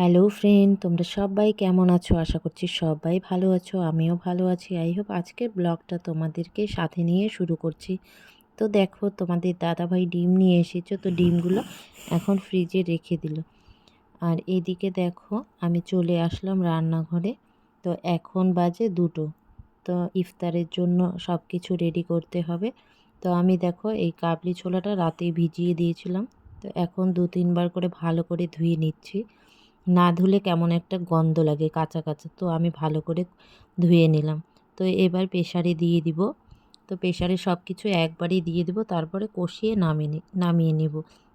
Hello friend তোমরা সবাই কেমন আছো? আশা করছি সবাই ভালো আছো। আমিও ভালো আছি। আই হোপ আজকের ব্লগটা তোমাদেরকে সাথে নিয়ে শুরু করছি। তো দেখো, তোমাদের দাদাভাই ডিম নিয়ে এসেছ। তো ডিমগুলো এখন ফ্রিজে রেখে দিল। আর এদিকে দেখো, আমি চলে আসলাম রান্নাঘরে। তো এখন বাজে দুটো। তো ইফতারের জন্য সব কিছু রেডি করতে হবে। তো আমি দেখো, এই কাবলি ছোলাটা রাতে ভিজিয়ে দিয়েছিলাম। তো এখন দু তিনবার করে ভালো করে ধুয়ে নিচ্ছি। না ধুলে কেমন একটা গন্ধ লাগে কাঁচা কাঁচা, তো আমি ভালো করে ধুয়ে নিলাম। তো এবার প্রেশারে দিয়ে দিব। তো প্রেশারে সব কিছু একবারই দিয়ে দিব, তারপরে কষিয়ে নামিয়ে নামিয়ে নেব।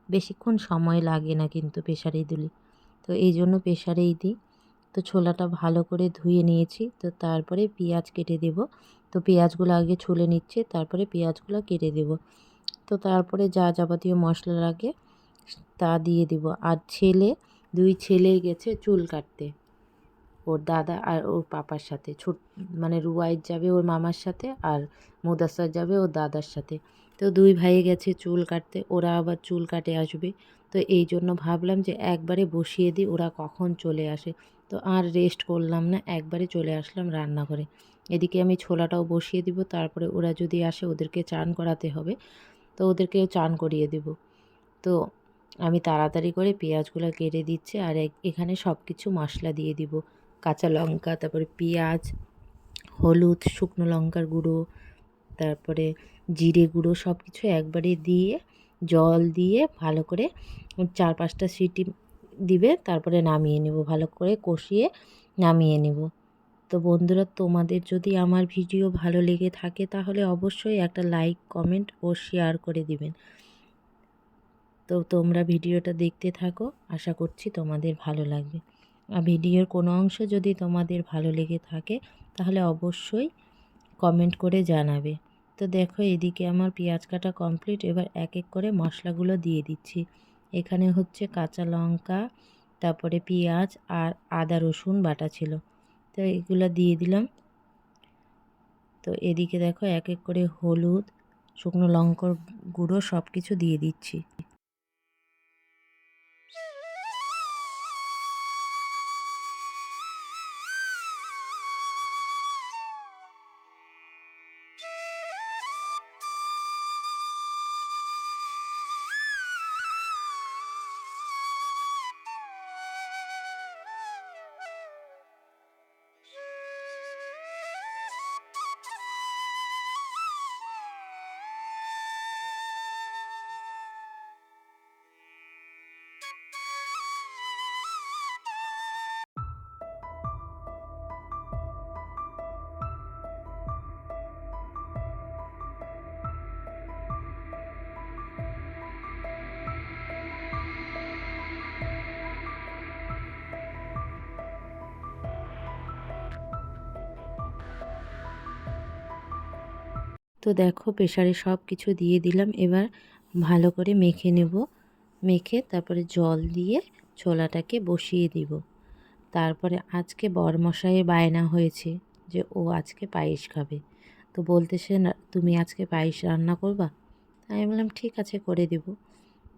বেশিক্ষণ সময় লাগে না কিন্তু প্রেশারে দিলে। তো এই জন্য প্রেশারেই দিই। তো ছোলাটা ভালো করে ধুয়ে নিয়েছি। তো তারপরে পেঁয়াজ কেটে দেব। তো পেঁয়াজগুলো আগে ছুলে নিচ্ছে, তারপরে পেঁয়াজগুলো কেটে দেব। তো তারপরে যা যাবতীয় মশলা লাগে, তা দিয়ে দিব। আর ছেলে দুই ছেলে গেছে চুল কাটতে। ওর দাদা আর ওর পাপার সাথে। ছোট মানে রুয়াইট যাবে ওর মামার সাথে আর মুদাসার যাবে ওর দাদার সাথে। তো দুই ভাই গেছে চুল কাটতে, ওরা আবার চুল কাটে আসবে। তো এই জন্য ভাবলাম যে একবারে বসিয়ে দিই, ওরা কখন চলে আসে। তো আর রেস্ট করলাম না, একবারে চলে আসলাম রান্নাঘরে। এদিকে আমি ছোলাটাও বসিয়ে দিব, তারপরে ওরা যদি আসে ওদেরকে চান করাতে হবে। তো ওদেরকে চান করিয়ে দেব। তো আমি তাড়াতাড়ি করে পেঁয়াজগুলো কেটে দিচ্ছি আর এখানে সব কিছু মশলা দিয়ে দিব। কাঁচা লঙ্কা, তারপরে পেঁয়াজ, হলুদ, শুকনো লঙ্কার গুঁড়ো, তারপরে জিরে গুঁড়ো সব কিছু একবারে দিয়ে, জল দিয়ে ভালো করে চার পাঁচটা সিটি দিবে, তারপরে নামিয়ে নেব। ভালো করে কষিয়ে নামিয়ে নেব। তো বন্ধুরা, তোমাদের যদি আমার ভিডিও ভালো লেগে থাকে, তাহলে অবশ্যই একটা লাইক, কমেন্ট ও শেয়ার করে দিবেন। তো তোমরা ভিডিওটা দেখতে থাকো। আশা করছি তোমাদের ভালো লাগবে। আর ভিডিওর কোনো অংশ যদি তোমাদের ভালো লেগে থাকে, তাহলে অবশ্যই কমেন্ট করে জানাবে। তো দেখো এদিকে আমার পেঁয়াজ কাটা কমপ্লিট। এবার এক এক করে মশলাগুলো দিয়ে দিচ্ছি। এখানে হচ্ছে কাঁচা লঙ্কা, তারপরে পেঁয়াজ আর আদা, রসুন বাটা ছিল। তো এগুলো দিয়ে দিলাম। তো এদিকে দেখো এক এক করে হলুদ, শুকনো লঙ্কার গুঁড়ো সব কিছু দিয়ে দিচ্ছি। তো দেখো প্রেশারে সব কিছু দিয়ে দিলাম। এবার ভালো করে মেখে নেব। মেখে তারপরে জল দিয়ে ছোলাটাকে বসিয়ে দিব। তারপরে আজকে বরমশাইয়ে বায়না হয়েছে যে ও আজকে পায়েস খাবে। তো বলতেছে না, তুমি আজকে পায়েস রান্না করবা? আমি বললাম, ঠিক আছে, করে দেব।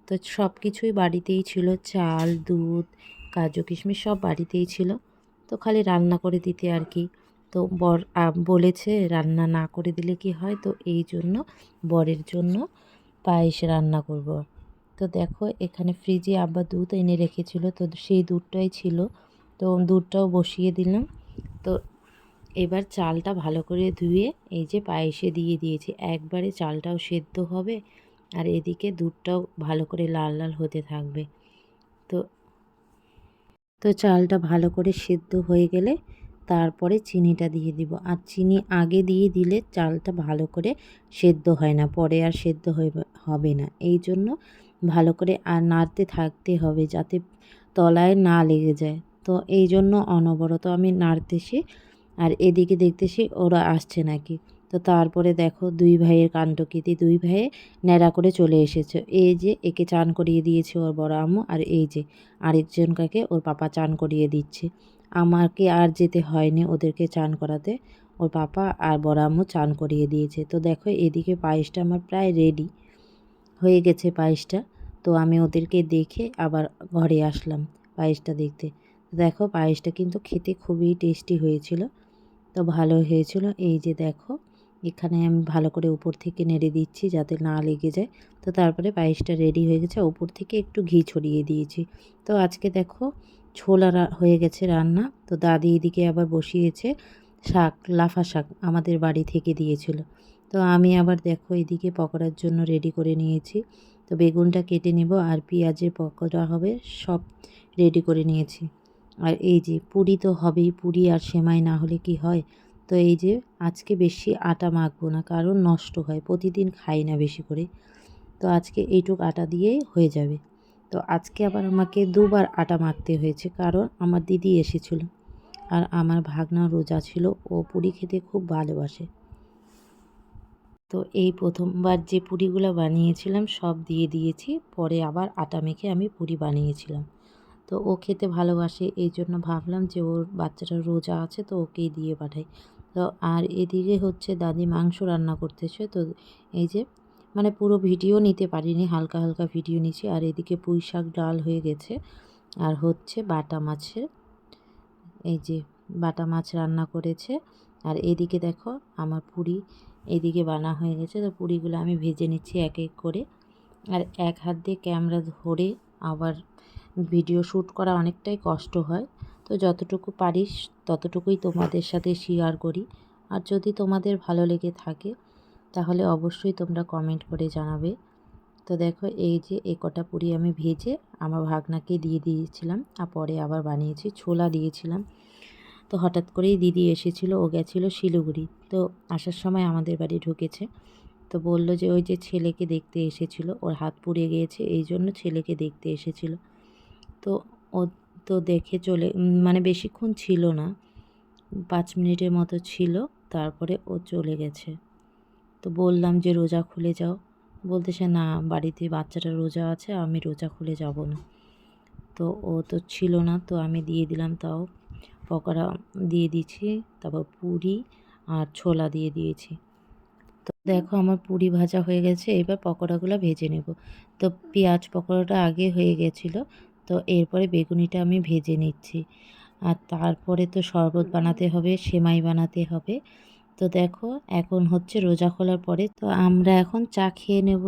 তো সব কিছুই বাড়িতেই ছিল। চাল, দুধ, কাজু, কিশমিশ সব বাড়িতেই ছিল। তো খালি রান্না করে দিতে আর কি। তো বর বলেছে রান্না না করে দিলে কি হয়? তো এই জন্য বরের জন্য পায়েস রান্না করব। তো দেখো এখানে ফ্রিজে আব্বা দুধ এনে রেখেছিল, তো সেই দুধটাই ছিল। তো দুধটাও বসিয়ে দিলাম। তো এবার চালটা ভালো করে ধুয়ে এই যে পায়েসে দিয়ে দিয়েছি। একবারে চালটাও সেদ্ধ হবে আর এদিকে দুধটাও ভালো করে লাল লাল হতে থাকবে। তো তো চালটা ভালো করে সেদ্ধ হয়ে গেলে তারপরে চিনিটা দিয়ে দিব। আর চিনি আগে দিয়ে দিলে চালটা ভালো করে সেদ্ধ হয় না, পরে আর সেদ্ধ হবে না। এই জন্য ভালো করে আর নাড়তে থাকতে হবে যাতে তলায় না লেগে যায়। তো এই জন্য অনবরত আমি নাড়তেছি আর এদিকে দেখতেছি ওরা আসছে নাকি। তো তারপরে দেখো দুই ভাইয়ের কাণ্ডকীতি দুই ভাইয়ে ন্যাড়া করে চলে এসেছে। এই যে একে চান করিয়ে দিয়েছে ওর বড় আম্মু আর এই যে আরেকজনকাকে ওর পাপা চান করিয়ে দিচ্ছে। আমাকে আর যেতে হয়নি ওদেরকে চান করাতে। ওর পাপা আর বড় আম্মু চান করিয়ে দিয়েছে। তো দেখো, এদিকে পায়েসটা আমার প্রায় রেডি হয়ে গেছে পায়েসটা। তো আমি ওদেরকে দেখে আবার ঘরে আসলাম পায়েসটা দেখতে। দেখো, পায়েসটা কিন্তু খেতে খুবই টেস্টি হয়েছিল। তো ভালো হয়েছিল। এই যে দেখো, এখানে আমি ভালো করে উপর থেকে নেড়ে দিচ্ছি যাতে না লেগে যায়। তো তারপরে পায়েসটা রেডি হয়ে গেছে। উপর থেকে একটু ঘি ছড়িয়ে দিয়েছি। তো আজকে দেখো ছোলা হয়ে গেছে রান্না। তো দাদি এদিকে আবার বসিয়েছে শাক, লাফা শাক আমাদের বাড়ি থেকে দিয়েছিল। তো আমি আবার দেখো এদিকে পকোড়ার জন্য রেডি করে নিয়েছি। তো বেগুনটা কেটে নেব আর পেঁয়াজের পকোড়া হবে সব রেডি করে নিয়েছি। আর এই যে পুরি তো হবেই, পুরি আর সেমাই না হলে কি হয়? তো এই যে আজকে বেশি আটা মাখবো না, কারণ নষ্ট হয়, প্রতিদিন খাই না বেশি করে। তো আজকে এইটুক আটা দিয়েই হয়ে যাবে। তো আজকে আবার আমাকে দুবার আটা মাখতে হয়েছে, কারণ আমার দিদি এসেছিল। আর আমার ভাগনা রোজা ছিল, ও পুরি খেতে খুব ভালোবাসে। তো এই প্রথমবার যে পুরিগুলো বানিয়েছিলাম, সব দিয়ে দিয়েছি, পরে আবার আটা মেখে আমি পুরি বানিয়েছিলাম। তো ও খেতে ভালোবাসে, এই জন্য ভাবলাম যে ওর বাচ্চাটা রোজা আছে তো ওকেই দিয়ে পাঠাই। তো আর এদিকে হচ্ছে দাদি মাংস রান্না করতেছে, তো এই যে মানে পুরো ভিডিও নিতে পারিনি, হালকা হালকা ভিডিও নিচ্ছি আর এদিকে পুঁই শাক ডাল হয়ে গেছে। আর হচ্ছে বাটা মাছের, এই যে বাটা মাছ রান্না করেছে। আর এদিকে দেখো আমার পুরি এদিকে বানা হয়ে গেছে। তো পুরিগুলো আমি ভেজে নিচ্ছি এক এক করে। আর এক হাত দিয়ে ক্যামেরা ধরে আবার ভিডিও শ্যুট করা অনেকটাই কষ্ট হয়। তো যতটুকু পারিস ততটুকুই তোমাদের সাথে শেয়ার করি। আর যদি তোমাদের ভালো লেগে থাকে তাহলে অবশ্যই তোমরা কমেন্ট করে জানাবে। তো দেখো, এই যে এ কটা পুরি আমি ভেজে আমার ভাগনাকে দিয়ে দিয়েছিলাম আর পরে আবার বানিয়েছি, ছোলা দিয়েছিলাম। তো হঠাৎ করেই দিদি এসেছিল, ও গেছিল শিলিগুড়ি। তো আসার সময় আমাদের বাড়ি ঢুকেছে। তো বলল যে ওই যে ছেলেকে দেখতে এসেছিল, ওর হাত পুড়ে গিয়েছে, এই জন্য ছেলেকে দেখতে এসেছিল। তো ও তো দেখে চলে মানে বেশিক্ষণ ছিল না, পাঁচ মিনিটের মতো ছিল, তারপরে ও চলে গেছে। তো বললাম যে, রোজা খুলে যাও। বলতেছে না, বাড়িতে বাচ্চাটা রোজা আছে, আমি রোজা খুলে যাব না। তো ও তো ছিল না, তো আমি দিয়ে দিলাম তাও। পকোড়া দিয়ে দিয়েছি, তারপর পুরি আর ছোলা দিয়ে দিয়েছি। তো দেখো, আমার পুরি ভাজা হয়ে গেছে, এবার পকোড়াগুলো ভেজে নেব। তো পেঁয়াজ পকোড়াটা আগে হয়ে গেছিল, তো এরপরে বেগুনিটা আমি ভেজে নিচ্ছি। আর তারপরে তো শরবত বানাতে হবে, সেমাই বানাতে হবে। তো দেখো এখন হচ্ছে রোজা খোলার পরে তো আমরা এখন চা খেয়ে নেব।